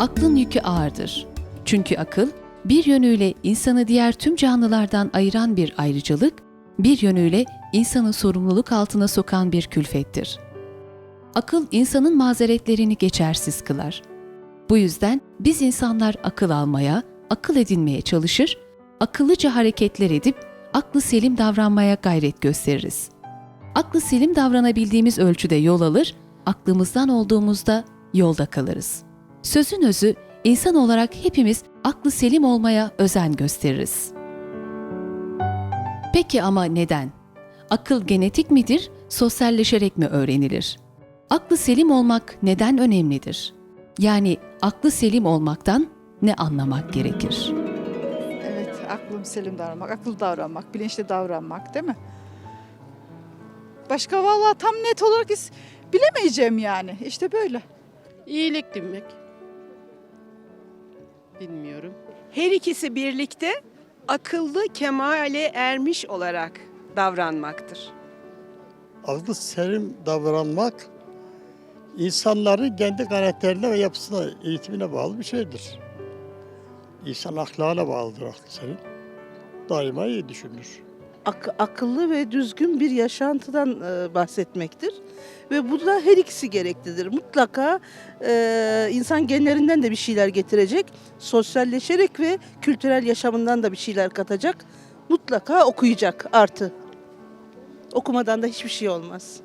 Aklın yükü ağırdır. Çünkü akıl, bir yönüyle insanı diğer tüm canlılardan ayıran bir ayrıcalık, bir yönüyle insanı sorumluluk altına sokan bir külfettir. Akıl insanın mazeretlerini geçersiz kılar. Bu yüzden biz insanlar akıl almaya, akıl edinmeye çalışır, akıllıca hareketler edip aklı selim davranmaya gayret gösteririz. Aklı selim davranabildiğimiz ölçüde yol alır, aklımızdan olduğumuzda yolda kalırız. Sözün özü, insan olarak hepimiz aklı selim olmaya özen gösteririz. Peki ama neden? Akıl genetik midir, sosyalleşerek mi öğrenilir? Aklı selim olmak neden önemlidir? Yani aklı selim olmaktan ne anlamak gerekir? Evet, aklım selim davranmak, akıllı davranmak, bilinçli davranmak değil mi? Başka vallahi tam net olarak is- bilemeyeceğim yani. İşte böyle. İyilik demek. Bilmiyorum. Her ikisi birlikte akıllı kemale ermiş olarak davranmaktır. aklı selim davranmak insanların kendi karakterine ve yapısına, eğitimine bağlı bir şeydir. İnsan ahlakına bağlıdır aklı selim. Daima iyi düşünür. Ak- akıllı ve düzgün bir yaşantıdan e, bahsetmektir. Ve bu da her ikisi gereklidir. Mutlaka e, insan genlerinden de bir şeyler getirecek, sosyalleşerek ve kültürel yaşamından da bir şeyler katacak. Mutlaka okuyacak artı. Okumadan da hiçbir şey olmaz.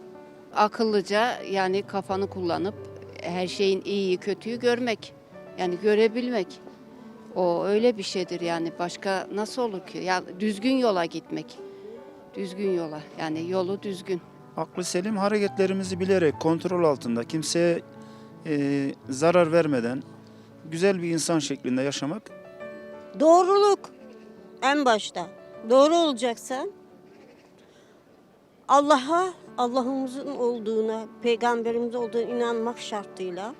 Akıllıca yani kafanı kullanıp her şeyin iyiyi kötüyü görmek. Yani görebilmek. O öyle bir şeydir yani başka nasıl olur ki? Ya düzgün yola gitmek. Düzgün yola yani yolu düzgün. Aklı selim hareketlerimizi bilerek kontrol altında kimseye e, zarar vermeden güzel bir insan şeklinde yaşamak Doğruluk en başta. Doğru olacaksan Allah'a, Allah'ımızın olduğuna, peygamberimiz olduğuna inanmak şartıyla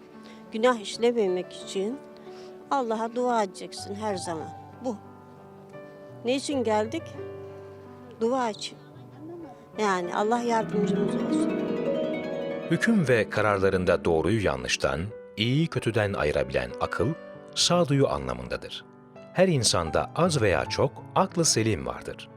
günah işlememek için Allah'a dua edeceksin her zaman. Bu. Ne için geldik? Dua için. Yani Allah yardımcımız olsun. Hüküm ve kararlarında doğruyu yanlıştan, iyiyi kötüden ayırabilen akıl, sağduyu anlamındadır. Her insanda az veya çok aklı selim vardır.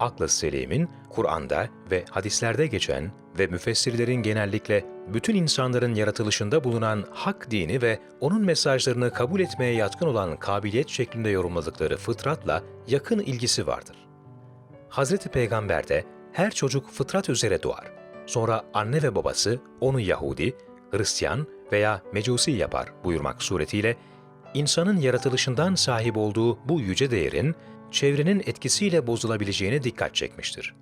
Aklı selimin Kur'an'da ve hadislerde geçen ve müfessirlerin genellikle bütün insanların yaratılışında bulunan hak dini ve onun mesajlarını kabul etmeye yatkın olan kabiliyet şeklinde yorumladıkları fıtratla yakın ilgisi vardır. Hazreti Peygamber de her çocuk fıtrat üzere doğar. Sonra anne ve babası onu Yahudi, Hristiyan veya Mecusi yapar buyurmak suretiyle insanın yaratılışından sahip olduğu bu yüce değerin çevrenin etkisiyle bozulabileceğine dikkat çekmiştir.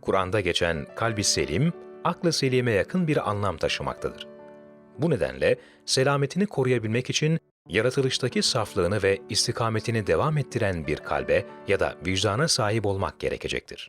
Kur'an'da geçen kalbi selim, aklı selime yakın bir anlam taşımaktadır. Bu nedenle selametini koruyabilmek için yaratılıştaki saflığını ve istikametini devam ettiren bir kalbe ya da vicdana sahip olmak gerekecektir.